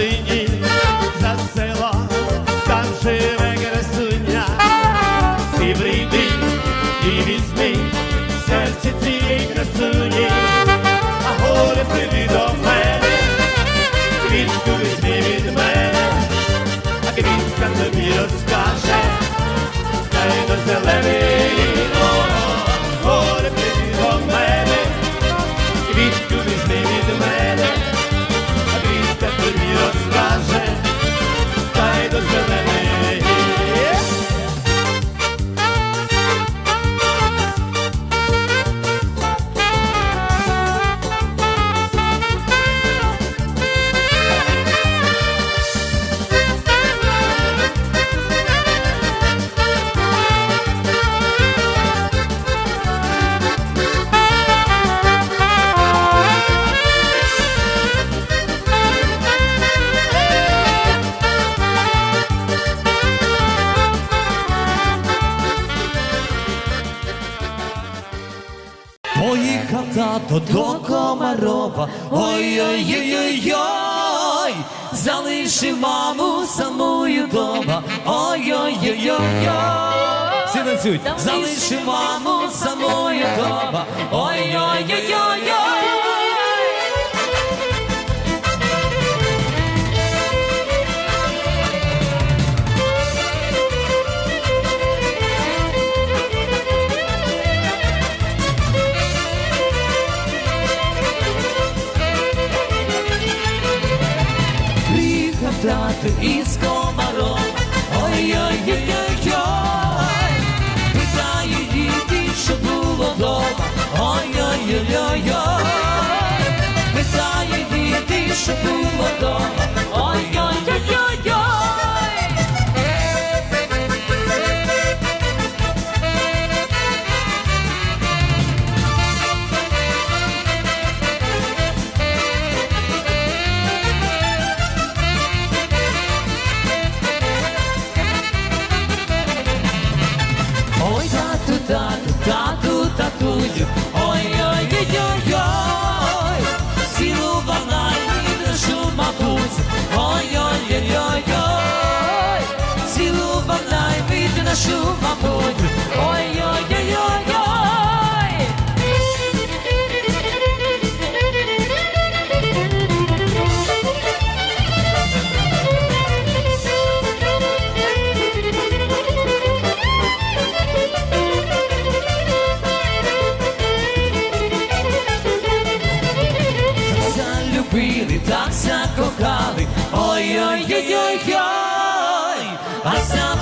калині за село, там живе красуня. Ти прийди і візьми серце цієї красуні, а горе прийди до мене, квітку Поїхав тато до Комарова, ой-ой-ой-ой-ой, залишив маму самою дома, ой-ой-ой-ой-ой. Всі танцюють. Залишив маму самою дома, ой-ой-ой-ой-ой. Тато із Комарова, ой-ой-ой-ой-ой. Питає діти, що було дома, ой-ой-ой-ой-ой. Питає діти, що було וואנ די ביט די נשום а